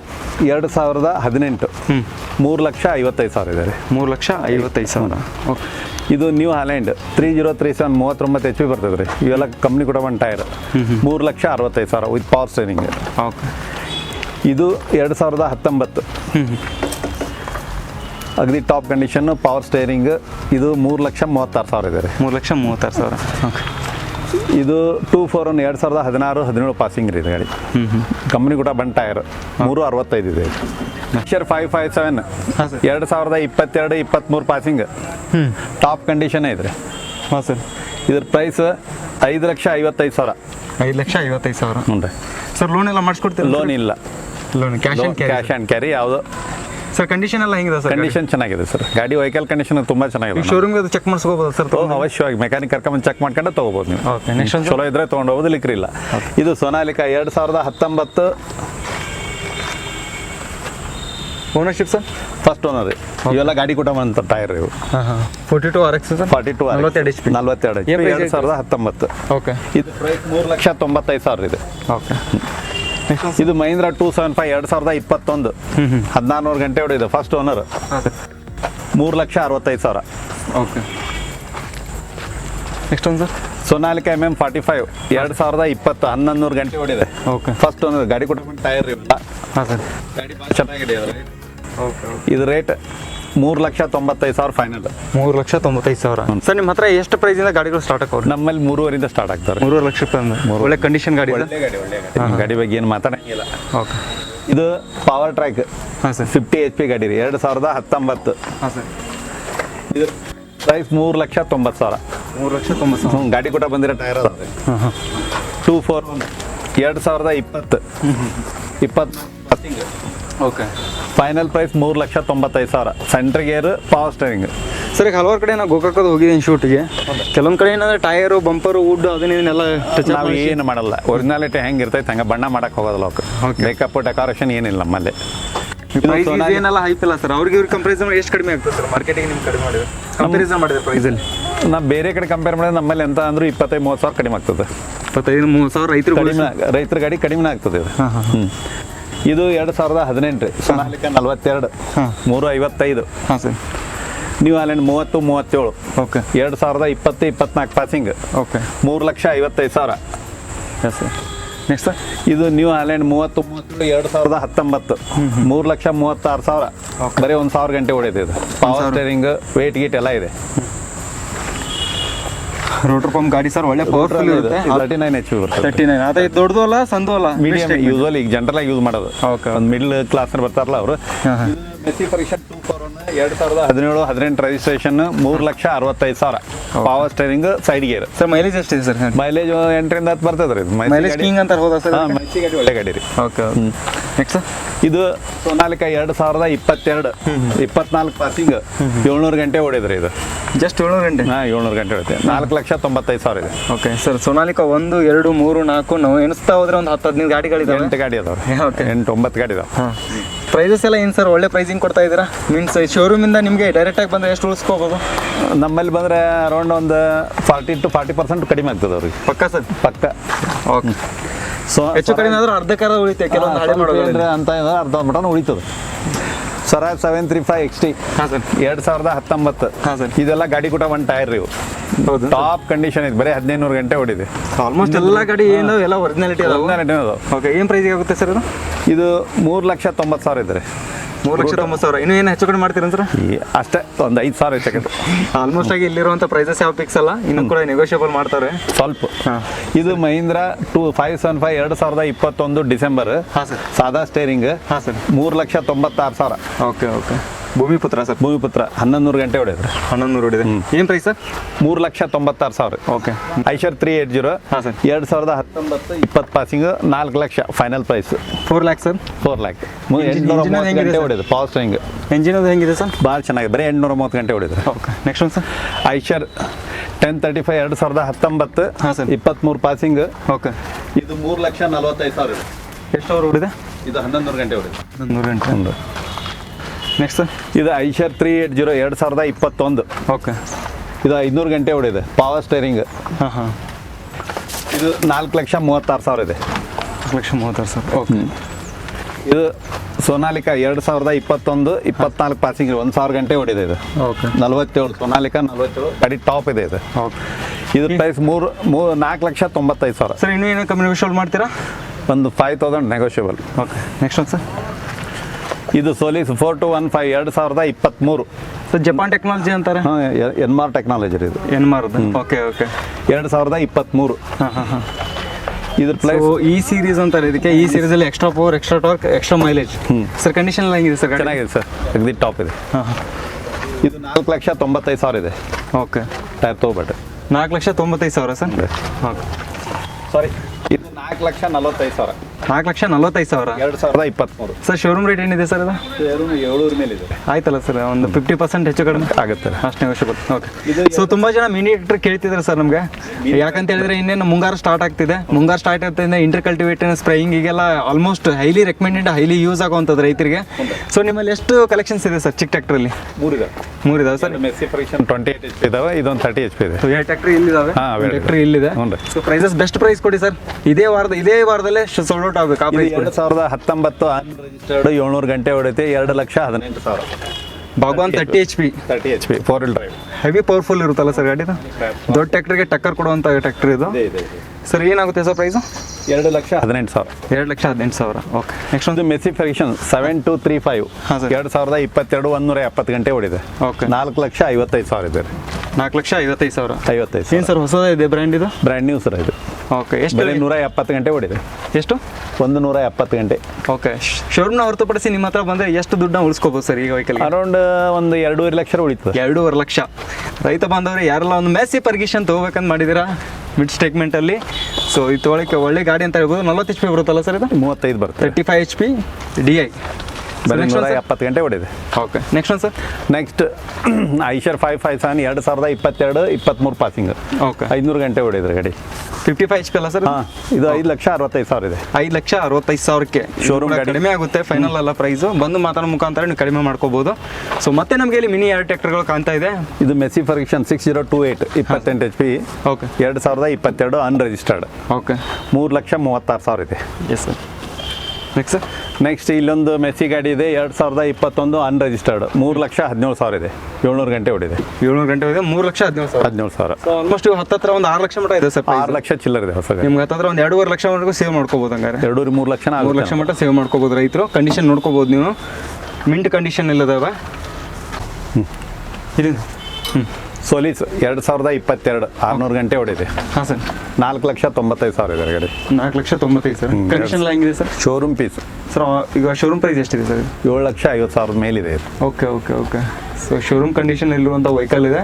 ಎರಡು ಸಾವಿರದ ಹದಿನೆಂಟು. ಹ್ಞೂ ಮೂರು ಲಕ್ಷ ಐವತ್ತೈದು ಸಾವಿರ ಇದೆ ರೀ. ಮೂರು ಲಕ್ಷ ಐವತ್ತೈದು ಸಾವಿರ. ಓಕೆ ಇದು New Holland three zero three seven ಮೂವತ್ತೊಂಬತ್ತು ಎಚ್ ಪಿ ಬರ್ತದೆ ರೀ ಇವೆಲ್ಲ ಕಂಪ್ನಿ ಕೂಡ ಒಂದು ಟೈರ್ ಮೂರು ಲಕ್ಷ ಅರವತ್ತೈದು ಸಾವಿರ ವಿತ್ ಪವರ್ ಸ್ಟೇರಿಂಗ್ ಓಕೆ. ಇದು ಎರಡು ಸಾವಿರದ ಹತ್ತೊಂಬತ್ತು. ಅಗದಿ ಟಾಪ್ ಕಂಡೀಷನ್ ಪವರ್ ಸ್ಟೇರಿಂಗ್ ಇದು ಮೂರು ಲಕ್ಷ ಮೂವತ್ತಾರು ಸಾವಿರ ಇದೆ ರೀ. ಮೂರು ಲಕ್ಷ ಮೂವತ್ತಾರು ಸಾವಿರ. ಓಕೆ. ಇದು ಟೂ ಫೋರ್ ಒನ್ ಎರಡು ಸಾವಿರದ ಹದಿನಾರು ಹದಿನೇಳು ಪಾಸಿಂಗ್ ರೀ ಇದು ಗಾಡಿ. ಕಂಪ್ನಿ ಕೂಡ ಬಂದ್ ಟೈರ್ ಮೂರು ಅರವತ್ತೈದು ಇದೆ. ಮಿಕ್ಸರ್ ಫೈವ್ ಫೈವ್ ಸೆವೆನ್ ಎರಡು ಸಾವಿರದ ಇಪ್ಪತ್ತೆರಡು ಇಪ್ಪತ್ತ್ಮೂರು ಪಾಸಿಂಗ್ ಹ್ಞೂ ಟಾಪ್ ಕಂಡೀಷನ್ ಐತ್ರಿ ಹಾಂ ಸರ್. ಇದ್ರ ಪ್ರೈಸ್ ಐದು ಲಕ್ಷ ಐವತ್ತೈದು ಸಾವಿರ. ಐದು ಲಕ್ಷ ಐವತ್ತೈದು ಸಾವಿರ. ಹ್ಞೂ ರೀ. ಸರ್ ಲೋನ್ ಎಲ್ಲ ಮಾಡಿಸ್ಕೊಡ್ತೀವಿ ಲೋನ್ ಇಲ್ಲ. Loan cash and cash cash and carry ಯಾವುದು? ಸರ್ ಕಂಡೀಷನ್ ಎಲ್ಲ ಹೆಂಗಿದೆ ಸರ್? ಕಂಡೀಷನ್ ಚೆನ್ನಾಗಿದೆ ಸರ್. ಗಾಡಿ ವೆಹಿಕಲ್ ಕಂಡೀಷನ್ ತುಂಬ ಚೆನ್ನಾಗಿದೆ ಶೋರೂಮ್ ಅದು ಚೆಕ್ ಮಾಡಿಸ್ಕೋಬೋದು ಸರ್ ಅವಶ್ಯವಾಗಿ. ಮೆಕ್ಯಾನಿಕ್ ಕರ್ಕೊಂಡು ಚೆಕ್ ಮಾಡ್ಕೊಂಡು ತೊಗೋಬೋದು ನೀವು. ಓಕೆ ನೆಕ್ಸ್ಟ್ ಚಲೋ ಇದ್ರೆ ತೊಗೊಂಡು ಹೋಗೋದು ಲಿಕ್ರಿಲ್ಲ ಇದು ಸೋನಾಲಿಕಾ ಎರಡು ಸಾವಿರದ ಹತ್ತೊಂಬತ್ತು. ಓನರ್ಶಿಪ್ ಸರ್ ಫಸ್ಟ್ ಓನರ್ ಇವೆಲ್ಲ ಗಾಡಿ ಕೊಟ್ಟ ಬಂತ ಟೈರ್ ಇವು. Forty two R X forty two ನಲ್ವತ್ತೆರಡು ಎಚ್ ಪಿ ನಲ್ವತ್ತೆರಡು ಏನ್ price ಎರಡು ಸಾವಿರದ ಹತ್ತೊಂಬತ್ತು. ಓಕೆ ಇದು ಪ್ರೈಸ್ ಮೂರು ಲಕ್ಷ ತೊಂಬತ್ತೈದು ಸಾವಿರ ಇದೆ. ಓಕೆ ಇದು ಮಹೀಂದ್ರ ಟೂ ಸೆವೆನ್ ಫೈವ್ ಎರಡು ಸಾವಿರದ ಇಪ್ಪತ್ತೊಂದು. ಹದಿನಾರು ಗಂಟೆ ಹೊಡಿದೆ ಫಸ್ಟ್ ಓನರ್ ಮೂರು ಲಕ್ಷ ಅರವತ್ತೈದು ಸಾವಿರ. ಓಕೆ ನೆಕ್ಸ್ಟ್ ಒಂದು sir Sonalika M M forty five ಎರಡು ಸಾವಿರದ ಇಪ್ಪತ್ತು ಹನ್ನೊಂದು ನೂರು ಗಂಟೆ ಹೊಡಿದೆ ಓಕೆ ಫಸ್ಟ್ ಓನರ್ ಗಾಡಿ ಕೂಡ ಟೈರ್ ಇಲ್ಲ ಹಾಂ ಸರ್ ಗಾಡಿ ಚೆನ್ನಾಗಿದೆ ಇದು ರೇಟ್ ಮೂರು ಲಕ್ಷ ತೊಂಬತ್ತೈದು ಸಾವಿರ ಫೈನಲ್ ಮೂರು ಲಕ್ಷ ತೊಂಬತ್ತೈದು ಸಾವಿರ. ಸರ್ ನಿಮ್ಮ ಹತ್ರ ಎಷ್ಟು ಪ್ರೈಸಿಂದ ಗಾಡಿಗಳು ಸ್ಟಾರ್ಟ್ ಆಗೋರು ನಮ್ಮಲ್ಲಿ ಮೂರುವರಿಂದ ಸ್ಟಾರ್ಟ್ ಆಗ್ತಾರೆ. ಮೂರು ಲಕ್ಷ ಒಳ್ಳೆ ಕಂಡೀಷನ್ ಗಾಡಿ ಇದೆ? ಗಾಡಿ ಬಗ್ಗೆ ಏನು ಮಾತಾಡಂಗಿಲ್ಲ ಓಕೆ ಇದು ಪವರ್ ಟ್ರ್ಯಾಕ್ ಹಾಂ ಸರ್. ಫಿಫ್ಟಿ ಎಚ್ ಪಿ ಗಾಡಿ ರೀ. ಎರಡು ಸಾವಿರದ ಹತ್ತೊಂಬತ್ತು. ಹಾಂ ಸರ್. ಇದು ಪ್ರೈಸ್ ಮೂರು ಲಕ್ಷ ತೊಂಬತ್ತು ಸಾವಿರ. ಮೂರು ಲಕ್ಷ ತೊಂಬತ್ತು ಸಾವಿರ. ಹ್ಞೂ ಗಾಡಿ ಕೂಡ ಬಂದಿರೋ ಟೈರ್ ಹಾಂ ಟೂ ಫೋರ್ ಒನ್ ಎರಡು ಸಾವಿರದ ಇಪ್ಪತ್ತು. ಇಪ್ಪತ್ತು ಓಕೆ ಫೈನಲ್ ಪ್ರೈಸ್ ಮೂರು ಲಕ್ಷ ತೊಂಬತ್ತೈದು ಸಾವಿರ. Centre gear power steering sir ಈಗ ಹಲವಾರು ಕಡೆ ನಾವು ಗೋಕಾಕದ ಹೋಗಿದ್ದೀನಿ ಶೂಟಿಗೆ ಕೆಲವೊಂದು ಕಡೆ ಏನಂದ್ರೆ ಟೈರು ಬಂಪರು ವುಡ್ ಅದನ್ನೆಲ್ಲ ಟಚ್ ನಾವು ಏನು ಮಾಡಲ್ಲ. ಒರಿಜಿನಾಲಿಟಿ ಹೆಂಗೆ ಇರ್ತೈತೆ ಹಂಗೆ ಬಣ್ಣ ಮಾಡಕ್ಕೆ ಹೋಗೋದಿಲ್ಲ ಅವ್ಕೆ. ಮೇಕಪ್ ಡೆಕೋರೇಷನ್ ಏನಿಲ್ಲ ನಮ್ಮಲ್ಲಿ. ಏನೆಲ್ಲ ಹೈಪ್ ಇಲ್ಲ ಸರ್ ಅವ್ರಿಗೆ ಇವ್ರಿಗೆ ಕಂಪ್ಯಾರಿಸನ್ ಎಷ್ಟು ಕಡಿಮೆ ಆಗ್ತದೆ ಸರ್ ಮಾರ್ಕೆಟಿಗೆ ನಿಮ್ಗೆ ಕಡಿಮೆ ಮಾಡಿದ್ರೆ? ಕಂಪ್ಯಾರಿಸನ್ ಮಾಡಿದ್ರೆ ಪ್ರೈಸಲ್ಲಿ ನಾವು ಬೇರೆ ಕಡೆ ಕಂಪೇರ್ ಮಾಡಿದ್ರೆ ನಮ್ಮಲ್ಲಿ ಎಂತ ಅಂದ್ರೆ ಇಪ್ಪತ್ತೈದು ಮೂವತ್ತು ಸಾವಿರ ಕಡಿಮೆ ಆಗ್ತದೆ. ಇಪ್ಪತ್ತೈದು ಮೂವತ್ತು ಸಾವಿರ ರೈತರು ಕಡಿಮೆ ರೈತರ ಗಾಡಿ ಕಡಿಮೆ ಆಗ್ತದೆ ಇದು. ಹಾಂ. ಇದು ಎರಡು ಸಾವಿರದ ಹದಿನೆಂಟು ಸೊನಾಲಿಕಾ ನಲವತ್ತೆರಡು. ಮೂರು ಐವತ್ತೈದು ಹಾಂ ಸರ್. ನ್ಯೂ ಆಲೆಂಡ್ ಮೂವತ್ತು ಮೂವತ್ತೇಳು. ಓಕೆ. ಎರಡು ಸಾವಿರದ ಇಪ್ಪತ್ತು ಇಪ್ಪತ್ನಾಲ್ಕು ಪಾಸಿಂಗ್ ಓಕೆ. ಮೂರು ಲಕ್ಷ ಐವತ್ತೈದು ಸಾವಿರ. ಎಸ್ ಸರ್ ನೆಕ್ಸ್ಟ್ ಸರ್ ಇದು ನ್ಯೂ ಆಲೆಂಡ್ ಮೂವತ್ತು ಮೂವತ್ತೇಳು ಎರಡು ಸಾವಿರದ ಹತ್ತೊಂಬತ್ತು. ಮೂರು ಲಕ್ಷ ಮೂವತ್ತಾರು ಸಾವಿರ. ಬರೀ ಒಂದು ಸಾವಿರ ಗಂಟೆ ಹೊಡೆದಿದೆ ಇದು. ಪವರ್. ಸ್ಟೇರಿಂಗ್ ವೇಟ್ ಗೀಟ್ ಎಲ್ಲ ಇದೆ. ರೋಟರ್ ಪಂಪ್ ಗಾಡಿ ಸರ್ ಒಳ್ಳೆ ಪವರ್ಫುಲ್ ಇರುತ್ತೆ. Thirty nine H thirty nine ಅದೇ ದೊಡ್ಡದು ಅಲ್ಲ ಸಂದು ಅಲ್ಲ? ಮೀಡಿಯಂ ಯೂಸ್ವಲ್ ಈಗ ಜನರಲ್ ಯೂಸ್ ಮಾಡೋದು. ಓಕೆ ಒಂದು ಮಿಡ್ಲ್ ಕ್ಲಾಸ್ ಬರ್ತಾರಲ್ಲ ಅವರು. ಪರೀಕ್ಷಾ ಎರಡು ಸಾವಿರದ ಹದಿನೇಳು ಹದಿನೆಂಟು ರಿಜಿಸ್ಟ್ರೇಷನ್ ಮೂರು ಲಕ್ಷ ಅರವತ್ತೈದು ಸಾವಿರ. Power steering side gear sir mileage ಎಷ್ಟಿದೆ ಸರ್ ಮೈಲೇಜ್ ಎಂಟರಿಂದ ಹತ್ತು ಬರ್ತದೆ ರೀ ಮೈಲೇಜ್ ಕಿಂಗ್ ಅಂತ ಹೌದಾ ಸರ್ ಮೈಸಿ ಗಾಡಿ ಒಳ್ಳೆ ಗಾಡಿ ರೀ. ಓಕೆ ನೆಕ್ಸ್ಟ್ ಇದು ಸೋನಾಲಿಕಾ ಎರಡು ಸಾವಿರದ ಇಪ್ಪತ್ತೆರಡು. ಇಪ್ಪತ್ನಾಲ್ಕು ಪಾಸಿಂಗ್ ಏಳ್ನೂರು ಗಂಟೆ ಓಡಿದ್ರಿ ಇದು. ಜಸ್ಟ್ ಏಳ್ನೂರು ಗಂಟೆ? ಹಾಂ ಏಳ್ನೂರು ಗಂಟೆ ಹೊಡಿತೆ ನಾಲ್ಕು ಲಕ್ಷ ತೊಂಬತ್ತೈದು ಸಾವಿರ ಇದೆ. ಓಕೆ ಸರ್ ಸೋನಾಲಿಕಾ ಒಂದು ಎರಡು ಮೂರು ನಾಲ್ಕು ನಾವು ಎಣಿಸ್ತಾ ಹೋದ್ರೆ ಒಂದು ಹತ್ತು ಹದಿನೈದು ಗಾಡಿಗಳಿದೆ ಎಂಟು ಗಾಡಿ ಅದಾವೆ ಓಕೆ <laughs> ಎಂಟು ಒಂಬತ್ತು ಗಾಡಿ ಅದಾವೆ. ಹಾಂ. ಪ್ರೈಸಸ್ ಎಲ್ಲ ಏನು ಸರ್ ಒಳ್ಳೆ ಪ್ರೈಸಿಂಗ್ ಕೊಡ್ತಾ ಇದ್ದೀರಾ? ಮೀನ್ಸ್ ಶೋರೂಮಿಂದ ನಿಮಗೆ ಡೈರೆಕ್ಟಾಗಿ ಬಂದರೆ ಎಷ್ಟು ಉಳಿಸ್ಕೋಬೋದು? ನಮ್ಮಲ್ಲಿ ಬಂದರೆ ಅರೌಂಡ್ ಒಂದು ಫಾರ್ಟಿ ಟು ಫಾರ್ಟಿ ಪರ್ಸೆಂಟ್ ಕಡಿಮೆ ಆಗ್ತದೆ ಅವ್ರಿಗೆ. ಪಕ್ಕ ಸರ್ ಪಕ್ಕ. ಓಕೆ ಸೊ ಹೆಚ್ಚು ಕಡಿಮೆ ಆದ್ರೆ ಅರ್ಧಕ್ಕಾರ ಉಳಿತೆ ಕೆಲವೊಂದು ಹಳೆ ಮಾಡೋದು ಅಂತ ಅರ್ಧ ಮಟನ ಉಳಿತದೆ. Sir seven three five X T ಹಾಂ ಸರ್ ಎರಡು ಸಾವಿರದ ಹತ್ತೊಂಬತ್ತು. ಹಾಂ ಸರ್ ಇದೆಲ್ಲ ಗಾಡಿ ಕೂಡ ಒಂದು ಟೈರ್ ಇವು. ಟಾಪ್ ಕಂಡೀಷನ್ ಇದೆ ಬರೀ ಹದಿನೈದು ಗಂಟೆ ಹೊಡಿದೆ ಆಲ್ಮೋಸ್ಟ್ ಎಲ್ಲ ಗಾಡಿ ಏನು ಎಲ್ಲ ಒರಿಜಿನಾಲಿಟಿ ಒರಿಜಿನಾಲಿಟಿ ಓಕೆ ಏನು ಪ್ರೈಸ್ಗೆ ಆಗುತ್ತೆ ಸರ್ ಇದು? ಇದು ಮೂರು ಲಕ್ಷ ತೊಂಬತ್ತು ಸಾವಿರ ಇದೆ ರೀ ಮೂರು ಲಕ್ಷ ತೊಂಬತ್ತು ಸಾವಿರ. ಇನ್ನೂ ಏನು ಹೆಚ್ಚು ಕಡೆ ಮಾಡ್ತೀರಾ ಸರ್ ಅಷ್ಟೇ ಒಂದು ಐದು ಸಾವಿರ ಹೆಚ್ಚಾಗತ್ತೆ ಆಲ್ಮೋಸ್ಟ್ ಆಗಿ ಇಲ್ಲಿರುವಂಥ ಪ್ರೈಸಸ್ ಯಾವ ಫಿಕ್ಸ್ ಅಲ್ಲ? ಇನ್ನೂ ಕೂಡ ನೆಗೋಷಿಯಬಲ್ ಮಾಡ್ತಾರೆ. ಸ್ವಲ್ಪ. ಇದು Mahindra two five seven five ಎರಡು ಸಾವಿರದ ಇಪ್ಪತ್ತೊಂದು ಡಿಸೆಂಬರ್. ಹಾಂ ಸರ್ ಸಾದಾ ಸ್ಟೇರಿಂಗ್ ಹಾಂ ಸರ್ ಮೂರು ಲಕ್ಷ ತೊಂಬತ್ತಾರು ಸಾವಿರ. Okay okay Bhumiputra sir. Bhumiputra ಹನ್ನೊಂದು ಗಂಟೆ ಹೊಡೆದ್ರೆ ಹನ್ನೊಂದು ನೂರು ಏನ್ ಪ್ರೈಸ್ ಸರ್? ಮೂರು ಲಕ್ಷ ತೊಂಬತ್ತಾರು ಸಾವಿರ. Okay Eicher three eight zero ಹಾಂ ಸರ್. ಎರಡು ಸಾವಿರದ ಹತ್ತೊಂಬತ್ತು ಇಪ್ಪತ್ತು ಪಾಸಿಂಗ್ ನಾಲ್ಕು lakh final price four lakh sir? Four lakh Engine- ಎಂಟುನೂರ ಮೂವತ್ತು ಗಂಟೆ? ಹೊಡೆದು ಪವರ್ ಸ್ಟ್ರಿಂಗ್ ಎಂಜಿನ್ ಹೆಂಗಿದೆ ಸರ್? ಭಾಳ ಚೆನ್ನಾಗಿದೆ. ಬರೀ ಎಂಟುನೂರ ಮೂವತ್ತು ಗಂಟೆ ಹೊಡೆದ್ರೆ ಓಕೆ ನೆಕ್ಸ್ಟ್ ಒಂದು sir Eicher ten thirty five ಎರಡು ಸಾವಿರದ ಹತ್ತೊಂಬತ್ತು ಹಾಂ ಸರ್. ಇಪ್ಪತ್ತ್ಮೂರು ಪಾಸಿಂಗ್ ಓಕೆ ಇದು ಮೂರು ಲಕ್ಷ ನಲವತ್ತೈದು ಸಾವಿರ. ಎಷ್ಟು ಅವ್ರು ಹೊಡಿದೆ ಇದು ಹನ್ನೊಂದು ಗಂಟೆ ಹೊಡೆದ ಹನ್ನೊಂದು ಗಂಟೆ. ನೆಕ್ಸ್ಟ್ ಇದು ಐಶರ್ ತ್ರೀ ಏಟ್ ಜೀರೋ ಎರಡು ಸಾವಿರದ ಇಪ್ಪತ್ತೊಂದು. ಓಕೆ ಇದು ಐದುನೂರು ಗಂಟೆ ಹೊಡೆದಿದೆ ಪವರ್ ಸ್ಟೇರಿಂಗ್ ಹಾಂ ಹಾಂ. ಇದು ನಾಲ್ಕು ಲಕ್ಷ ಮೂವತ್ತಾರು ಸಾವಿರ ಇದೆ. ಲಕ್ಷ ಮೂವತ್ತಾರು ಸರ್ ಓಕೆ ಇದು ಸೋನಾಲಿಕಾ ಎರಡು ಸಾವಿರದ ಇಪ್ಪತ್ತೊಂದು ಇಪ್ಪತ್ನಾಲ್ಕು ಪಾಸಿಂಗ್ ಒಂದು ಸಾವಿರ ಗಂಟೆ ಹೊಡಿದೆ ಇದು. ಓಕೆ ನಲವತ್ತೇಳು ಸೋನಾಲಿಕಾ ನಲವತ್ತೇಳು ಕಡಿ ಟಾಪ್ ಇದೆ ಇದು. ಓಕೆ ಇದು ಪ್ರೈಸ್ ಮೂರು ಮೂ ನಾಲ್ಕು ಲಕ್ಷ ತೊಂಬತ್ತೈದು ಸಾವಿರ. ಸರ್ ಇನ್ನೂ ಏನೋ ಕಮ್ಮಿ ಮಾಡ್ತೀರಾ? ಒಂದು five thousand negotiable okay next ಒಂದು ಸರ್ ಇದು Solis four two one five ಎರಡು ಸಾವಿರದ ಇಪ್ಪತ್ತ್ಮೂರು ಸರ್ ಜಪಾನ್ ಟೆಕ್ನಾಲಜಿ ಅಂತಾರೆ? ಹಾಂ ಎನ್ ಮಾರ್ ಟೆಕ್ನಾಲಜಿ ಇದು. ಎನ್ ಮಾರ್ ಓಕೆ ಓಕೆ ಎರಡು ಸಾವಿರದ ಇಪ್ಪತ್ತ್ಮೂರು ಹಾಂ ಹಾಂ ಹಾಂ. ಇದ್ರ ಪ್ಲಸ್ ಈ ಸೀರೀಸ್ ಅಂತಾರೆ ಇದಕ್ಕೆ. ಈ ಸೀರೀಸಲ್ಲಿ extra power extra torque extra mileage sir condition ಹೆಂಗಿದೆ ಸರ್ ಚೆನ್ನಾಗಿದೆ ಸರ್ ಅಗದಿ ಟಾಪ್ ಇದೆ. ಇದು ನಾಲ್ಕು ಲಕ್ಷ ತೊಂಬತ್ತೈದು ಸಾವಿರ ಇದೆ. ಓಕೆ ಟೈಪ್ ತೊಗೊಬೇಡ್ರಿ ನಾಲ್ಕು ಲಕ್ಷ ತೊಂಬತ್ತೈದು ಸಾವಿರ ಸರ್ ಓಕೆ ಸಾರಿ ಇದು ನಾಲ್ಕು ಲಕ್ಷ ನಲವತ್ತೈದು ಸಾವಿರ. ನಾಲ್ಕು ಲಕ್ಷ ನಲ್ವತ್ತೈದು ಸಾವಿರ? ಎರಡು ಸಾವಿರದ ಇಪ್ಪತ್ತ್ಮೂರು. ಸರ್ ಶೋರೂಮ್ ರೇಟ್ ಏನಿದೆ ಸರ್ ಇದು? ಏಳೂರು ಮೇಲೆ ಇದೆ ಆಯ್ತಲ್ಲ ಸರ್ ಒಂದು ಫಿಫ್ಟಿ ಪರ್ಸೆಂಟ್ ಹೆಚ್ಚು ಕಡಿಮೆ? ಆಗುತ್ತೆ. ಅಷ್ಟು ಗೊತ್ತು. ಓಕೆ ಸೊ ತುಂಬಾ ಜನ ಮಿನಿ ಟ್ರಾಕ್ಟರ್ ಕೇಳ್ತಿದ್ದಾರೆ ಸರ್ ನಮಗೆ. ಯಾಕಂತ ಹೇಳಿದ್ರೆ ಇನ್ನೇನು ಮುಂಗಾರು ಸ್ಟಾರ್ಟ್ ಆಗ್ತಿದೆ. ಮುಂಗಾರು ಸ್ಟಾರ್ಟ್ ಆಗ್ತಿದ್ದ ಇಂಟರ್ ಕಲ್ಟಿವೇಟರ್ ಸ್ಪ್ರೇಯಿಂಗ್ ಈಗೆಲ್ಲ almost highly recommended highly use ಆಗುವಂಥದ್ದು ರೈತರಿಗೆ. ಸೊ ನಿಮ್ಮಲ್ಲಿ ಎಷ್ಟು ಕಲೆಕ್ಷನ್ಸ್ ಇದೆ ಸರ್ ಚಿಕ್ಕ ಟ್ರ್ಯಾಕ್ಟ್ರಲ್ಲಿ ಮೂರಿದೆ ಮೂರಿದಾವೆ. Sir? Massey twenty eight H P ಇದಾವೆ ಇದೊಂದು ತರ್ಟಿ ಎಚ್ ಪಿ ಇದೆ. ಟ್ಯಾಕ್ಟ್ರಿ ಇಲ್ಲಿದಾವೆ? ಟ್ರ್ಯಾಕ್ಟರ್ ಇಲ್ಲಿದೆ. ಸೊ ಪ್ರೈಸಸ್ ಬೆಸ್ಟ್ ಪ್ರೈಸ್ ಕೊಡಿ ಸರ್. ಇದೇ ವಾರದ ಇದೇ ವಾರದಲ್ಲೇ ಸೋಲ್ಡ್ ಔಟ್ ಆಗಬೇಕು. ಆ ಎರಡು ಸಾವಿರದ ಹತ್ತೊಂಬತ್ತು ಅನ್ರಿಜಿಸ್ಟರ್ಡ್ ಏಳ್ನೂರು ಗಂಟೆ ಹೊಡೆಯುತ್ತೆ ಎರಡು ಲಕ್ಷ ಹದಿನೆಂಟು ಸಾವಿರ. Bhagwan thirty H P thirty H P four wheel drive heavy powerful ಇರುತ್ತಲ್ಲ ಸರ್ ಗಾಡಿನ ದೊಡ್ಡ ಟ್ರ್ಯಾಕ್ಟರ್ಗೆ ಟಕ್ಕರ್ ಕೊಡುವಂಥ ಟ್ರ್ಯಾಕ್ಟರ್ ಇದು? ಇದೆ ಇದೆ ಇದೆ. ಸರ್ ಏನಾಗುತ್ತೆ ಸರ್ ಪ್ರೈಸು ಎರಡು ಲಕ್ಷ ಹದಿನೆಂಟು ಸಾವಿರ. ಎರಡು ಲಕ್ಷ ಹದಿನೆಂಟು ಸಾವಿರ. ಓಕೆ ನೆಕ್ಸ್ಟ್ ಒಂದು Massey Ferguson seven two three five ಹಾಂ ಸರ್. ಎರಡು ಸಾವಿರದ ಇಪ್ಪತ್ತೆರಡು ಒಂದೂರ ಎಪ್ಪತ್ತು ಗಂಟೆ ಹೊಡಿದೆ. ಓಕೆ ನಾಲ್ಕು ಲಕ್ಷ ಐವತ್ತೈದು ಸಾವಿರ ಇದೆ. ನಾಲ್ಕು ಲಕ್ಷ ಐವತ್ತೈದು ಸಾವಿರ. ಐವತ್ತೈದು ಏನು ಸರ್ ಹೊಸದೇ ಇದೆ ಬ್ರ್ಯಾಂಡ್ ಇದು? ಬ್ರ್ಯಾಂಡ್ ನ್ಯೂ ಸರ್ ಇದು. ಓಕೆ ಎಷ್ಟು ಬರೀ ನೂರ ಎಪ್ಪತ್ತು ಗಂಟೆ ಓಡಿದೆ. ಎಷ್ಟು? ಒಂದು ನೂರ ಎಪ್ಪತ್ತು ಗಂಟೆ ಓಕೆ ಶೋರೂಮ್ನ ಹೊರತುಪಡಿಸಿ ನಿಮ್ಮ ಹತ್ರ ಬಂದರೆ ಎಷ್ಟು ದುಡ್ಡನ್ನ ಉಳಿಸ್ಕೋಬೋದು ಸರ್ ಈಗ ವೆಹಿಕಲ್ ಅರೌಂಡ್ ಒಂದು ಎರಡೂವರೆ ಲಕ್ಷ ಉಳಿತದೆ. ಎರಡೂವರೆ ಲಕ್ಷ. ರೈತ ಬಾಂಧವರು ಯಾರೆಲ್ಲ ಒಂದು ಮೆಸ್ಸಿ ಪರ್ಗಿಷನ್ ತೊಗೋಬೇಕಂತ ಮಾಡಿದ್ದೀರಾ? ಮಿಡ್ ಸ್ಟೇಟ್ಮೆಂಟಲ್ಲಿ ಸೊ ಇದು ತೊಗೊಳಕ್ಕೆ ಒಳ್ಳೆ ಗಾಡಿ ಅಂತ ಹೇಳ್ಬೋದು. ನಲ್ವತ್ತು ಎಚ್ ಪಿ ಬರುತ್ತಲ್ಲ ಸರ್ ಇದು? ಮೂವತ್ತೈದು ಬರುತ್ತೆ. Thirty five H P D I ಬರೀ ನೂರ ಎಪ್ಪತ್ತು ಗಂಟೆ ಹೊಡಿದೆ. ಓಕೆ ನೆಕ್ಸ್ಟ್ ಒಂದು sir next Eicher five five seven ಎರಡು ಸಾವಿರದ ಇಪ್ಪತ್ತೆರಡು ಇಪ್ಪತ್ತ್ಮೂರು ಪಾಸಿಂಗ್ ಓಕೆ ಐದುನೂರು ಗಂಟೆ ಹೊಡಿದ್ರೆ ಗಾಡಿ. ಫಿಫ್ಟಿ ಫೈವ್ ಎಚ್ ಪಿ ಅಲ್ಲ ಸರ್ ಹಾಂ ಇದು ಐದು ಲಕ್ಷ ಅರವತ್ತೈದು ಸಾವಿರ ಇದೆ. ಐದು ಲಕ್ಷ ಅರವತ್ತೈದು ಸಾವಿರಕ್ಕೆ. ಶೋರೂಮ್. ಕಡಿಮೆ ಆಗುತ್ತೆ ಫೈನಲ್ ಅಲ್ಲ ಪ್ರೈಸು ಬಂದು ಮಾತಾಡೋ ಮುಖಾಂತರ ನೀವು ಕಡಿಮೆ ಮಾಡ್ಕೋಬೋದು. ಸೊ ಮತ್ತೆ ನಮಗೆ ಇಲ್ಲಿ ಮಿನಿ ಎರಡು ಟ್ರ್ಯಾಕ್ಟರ್ಗಳು ಕಾಣ್ತಾ ಇದೆ. ಇದು Massey Ferguson six zero two eight ಇಪ್ಪತ್ತೆಂಟು ಎಚ್ ಪಿ ಓಕೆ ಎರಡು ಸಾವಿರದ ಇಪ್ಪತ್ತೆರಡು ಅನ್ರಿಜಿಸ್ಟರ್ಡ್ ಓಕೆ ಮೂರು ಲಕ್ಷ ಮೂವತ್ತಾರು ಸಾವಿರ ಇದೆ. ಎಸ್ ಸರ್ ನೆಕ್ಸ್ಟ್ ನೆಕ್ಸ್ಟ್ ಇಲ್ಲೊಂದು ಮೆಸ್ಸಿ ಗಾಡಿ ಇದೆ ಎರಡು ಸಾವಿರದ ಇಪ್ಪತ್ತೊಂದು ಅನ್ರಿಜಿಸ್ಟರ್ಡ್ ಮೂರು ಲಕ್ಷ ಹದಿನೇಳು ಸಾವಿರ ಇದೆ. ಏಳ್ನೂರು ಗಂಟೆ ಹೊಡಿದೆ. ಏಳ್ನೂರು ಗಂಟೆ ಇದೆ ಮೂರು ಲಕ್ಷ ಹದಿನೇಳು ಸಾವಿರ. ಹದಿನೇಳು ಸಾವಿರ. ಆಲ್ಮೋಸ್ಟ್ ಇವಾಗ ಹತ್ತತ್ರ ಒಂದು ಆರು ಲಕ್ಷ ಮಟ್ಟ ಇದೆ ಸರ್ ಆರು ಲಕ್ಷ ಚಿಲ್ಲರ್ ಇದೆ ಹೊಸ ನಿಮ್ಗೆ ಹತ್ತತ್ರ ಒಂದು ಎರಡೂವರೆ ಲಕ್ಷ ವರೆಗೂ ಸೇವ್ ಮಾಡ್ಕೋಬೋದು ಹಂಗಾರೆ. ಎರಡೂವರೆ ಮೂರು ಲಕ್ಷ ಮೂರು ಲಕ್ಷ ಮಟ್ಟ ಸೇವ್ ಮಾಡ್ಕೋಬೋದು ರೈತರು. ಕಂಡೀಷನ್ ನೋಡ್ಕೋಬೋದು ನೀವು. ಮಿಂಟ್ ಕಂಡೀಷನ್ ಇಲ್ಲದವ. ಇದು ಹ್ಞೂ ಸೊಲೀಸ್ ಎರಡು ಸಾವಿರದ ಇಪ್ಪತ್ತೆರಡು ಆರುನೂರು ಗಂಟೆ ಹೊಡಿದೆ. ಹಾಂ ಸರ್. ನಾಲ್ಕು ಲಕ್ಷ ತೊಂಬತ್ತೈದು ಸಾವಿರ ಇದೆ ಗಾಡಿ ನಾಲ್ಕು ಲಕ್ಷ ತೊಂಬತ್ತೈದು ಸರ್ ಕಂಡೀಷನ್ ಎಲ್ಲ ಹೆಂಗಿದೆ ಸರ್? ಶೋರೂಮ್ ಪೀಸ್ ಸರ್ ಈಗ ಶೋರೂಮ್ ಪ್ರೈಸ್ ಎಷ್ಟಿದೆ ಸರ್? ಏಳು ಲಕ್ಷ ಐವತ್ತು ಸಾವಿರದ ಮೇಲಿದೆ ಇದು. Okay okay okay. So showroom condition ಇರುವಂಥ ವೆಹಿಕಲ್ ಇದೆ.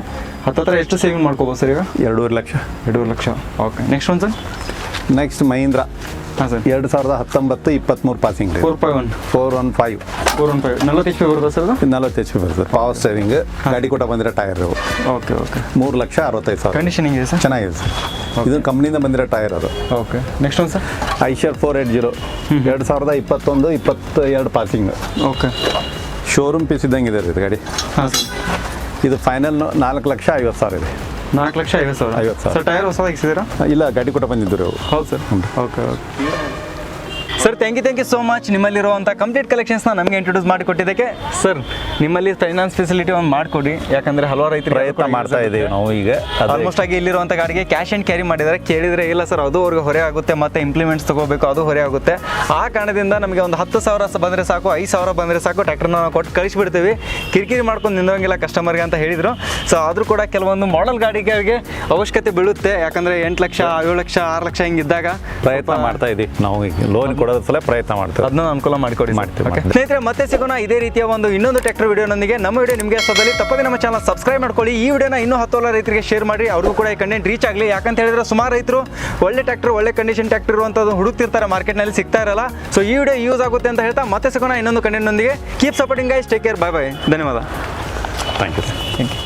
ಹತ್ತತ್ರ ಎಷ್ಟು ಸೇವಿಂಗ್ ಮಾಡ್ಕೋಬೋದು ಸರ್ ಈಗ? ಎರಡೂವರೆ ಲಕ್ಷ. ಎರಡೂವರೆ ಲಕ್ಷ. ಓಕೆ ನೆಕ್ಸ್ಟ್ ಒಂದು ಸರ್ ನೆಕ್ಸ್ಟ್ ಮಹೀಂದ್ರ ಎರಡು ಸಾವಿರದ ಹತ್ತೊಂಬತ್ತು ಇಪ್ಪತ್ತ್ಮೂರು passing four five one. Four one five. Four one five. ನಲ್ವತ್ತು ಎಚ್ ಪಿ ಬರುತ್ತಾ ಸರ್ ನಲ್ವತ್ತು ಎಚ್ ಪಿ ಬರ್ತದೆ ಪವರ್ ಸ್ಟೇರಿಂಗ್ ಗಾಡಿ ಕೂಡ ಬಂದಿರೋ ಟೈರ್ ಓಕೆ ಓಕೆ. ಮೂರು ಲಕ್ಷ ಅರವತ್ತೈದು ಸಾವಿರ. ಕಂಡೀಷನ್ ಇದೆ ಸರ್? ಚೆನ್ನಾಗಿದೆ ಸರ್. ಇದು ಕಂಪ್ನಿಯಿಂದ ಬಂದಿರೋ ಟೈರ್ ಅದು. ಓಕೆ. ನೆಕ್ಸ್ಟ್ ಒಂದು sir? Eicher four eight zero ಎರಡು ಸಾವಿರದ ಇಪ್ಪತ್ತೊಂದು ಇಪ್ಪತ್ತ ಎರಡು ಪಾಸಿಂಗ್. ಓಕೆ. ಶೋರೂಮ್ ಪೀಸ್ ಇದ್ದಂಗೆ ಇದೆ ಇದು ಗಾಡಿ. ಹಾಂ ಸರ್. ಇದು ಫೈನಲ್ ನಾಲ್ಕು ಲಕ್ಷ ಐವತ್ತು ಸಾವಿರ ಇದೆ. ನಾಲ್ಕು ಲಕ್ಷ ಐವತ್ತು ಸಾವಿರ. ಐವತ್ತು ಸಾವಿರ. ಸರ್ ಟೈರ್ ಹೊಸದಾಗಿ ಸಿಗ್ತೀರಾ ಇಲ್ಲ ಗಾಡಿ ಕೊಟ್ಟ ಬಂದಿದ್ದರು ಹೌದು sir. Okay okay. Sir thank you thank you so much ನಿಮ್ಮಲ್ಲಿರುವಂಥ complete ಕಲೆಕ್ಷನ್ಸ್ನ ನಮಗೆ ಇಂಟ್ರೊಡ್ಯೂಸ್ ಮಾಡಿಕೊಟ್ಟಿದ್ದಕ್ಕೆ. ಸರ್ ನಿಮ್ಮಲ್ಲಿ ಫೈನಾನ್ಸ್ ಫೆಸಿಲಿಟಿ ಒಂದು ಮಾಡಿಕೊಡಿ. ಯಾಕಂದ್ರೆ ಹಲವಾರು ರೈತರು ಪ್ರಯತ್ನ ಮಾಡ್ತಾ ಇದ್ದೀವಿ ನಾವು ಈಗ. ಆಲ್ಮೋಸ್ಟ್ ಆಗಿ ಇಲ್ಲಿರುವಂಥ ಗಾಡಿಗೆ ಕ್ಯಾಶ್ ಆ್ಯಂಡ್ ಕ್ಯಾರಿ ಮಾಡಿದರೆ ಕೇಳಿದರೆ ಇಲ್ಲ ಸರ್ ಅದು ಅವ್ರಿಗೆ ಹೊರೆ ಆಗುತ್ತೆ ಮತ್ತೆ ಇಂಪ್ಲಿಮೆಂಟ್ಸ್ ತಗೋಬೇಕು ಅದು ಹೊರೆ ಆಗುತ್ತೆ. ಆ ಕಾರಣದಿಂದ ನಮಗೆ ಒಂದು ಹತ್ತು ಸಾವಿರ ಬಂದರೆ ಸಾಕು ಐದು ಸಾವಿರ ಬಂದರೆ ಸಾಕು ಟ್ರ್ಯಾಕ್ಟರ್ನ ನಾವು ಕೊಟ್ಟು ಕಳಿಸಿಬಿಡ್ತೀವಿ. ಕಿರಿಕಿರಿ ಮಾಡ್ಕೊಂಡು ನಿಂದಂಗಿಲ್ಲ ಕಸ್ಟಮರ್ಗೆ ಅಂತ ಹೇಳಿದರು. ಸೊ ಆದರೂ ಕೂಡ ಕೆಲವೊಂದು ಮಾಡೆಲ್ ಗಾಡಿಗಳಿಗೆ ಅವಶ್ಯಕತೆ ಬೀಳುತ್ತೆ. ಯಾಕಂದರೆ ಎಂಟು ಲಕ್ಷ ಏಳು ಲಕ್ಷ ಆರು ಲಕ್ಷ ಹಿಂಗಿದ್ದಾಗ ಪ್ರಯತ್ನ ಮಾಡ್ತಾ ಇದ್ದೀವಿ ನಾವು ಈಗ. ಲೋನ್ ಕೊಡೋದ್ರ ಸಲ ಪ್ರಯತ್ನ ಮಾಡ್ತೀವಿ ಅದನ್ನ ಅನುಕೂಲ ಮಾಡಿಕೊಡಿ ಮಾಡ್ತೀವಿ. ಸ್ನೇಹಿತರೆ ಮತ್ತೆ ಸಿಗೋಣ ಇದೇ ರೀತಿಯ ಒಂದು ಇನ್ನೊಂದು ಟ್ರ್ಯಾಕ್ಟರ್ ವಿಡಿಯೋನೊಂದಿಗೆ. ನಮ್ಮ ವಿಡಿಯೋ ನಿಮಗೆ ಸದಲ್ಲಿ ತಪ್ಪದೆ ನಮ್ಮ ಚಾನಲ್ ಸಬ್ಸ್ಕ್ರೈಬ್ ಮಾಡ್ಕೊಳ್ಳಿ. ಈ ವಿಡಿಯೋನ ಇನ್ನೂ ಹತ್ತು ಹಲವು ರೈತರಿಗೆ ಶೇರ್ ಮಾಡಿ ಅವ್ರಿಗೂ ಕೂಡ ಈ ಕಂಟೆಂಟ್ ರೀಚ್ ಆಗಲಿ. ಯಾಕಂತ ಹೇಳಿದ್ರೆ ಸುಮಾರು ರೈತರು ಒಳ್ಳೆ ಟ್ರ್ಯಾಕ್ಟರ್ ಒಳ್ಳೆ ಕಂಡೀಷನ್ ಟ್ರ್ಯಾಕ್ಟರ್ ಇರುವಂಥದ್ದು ಹುಡುಕ್ತಿರ್ತಾರೆ ಮಾರ್ಕೆಟ್ನಲ್ಲಿ ಸಿಗ್ತಾ ಇರಲ್ಲ. ಸೊ ಈ ವಿಡಿಯೋ ಯೂಸ್ ಆಗುತ್ತೆ ಅಂತ ಹೇಳ್ತಾ ಮತ್ತೆ ಸಿಗೋಣ ಇನ್ನೊಂದು ಕಂಟೆಂಟ್ನೊಂದಿಗೆ keep supporting guys take care bye bye ಧನ್ಯವಾದ. Thank you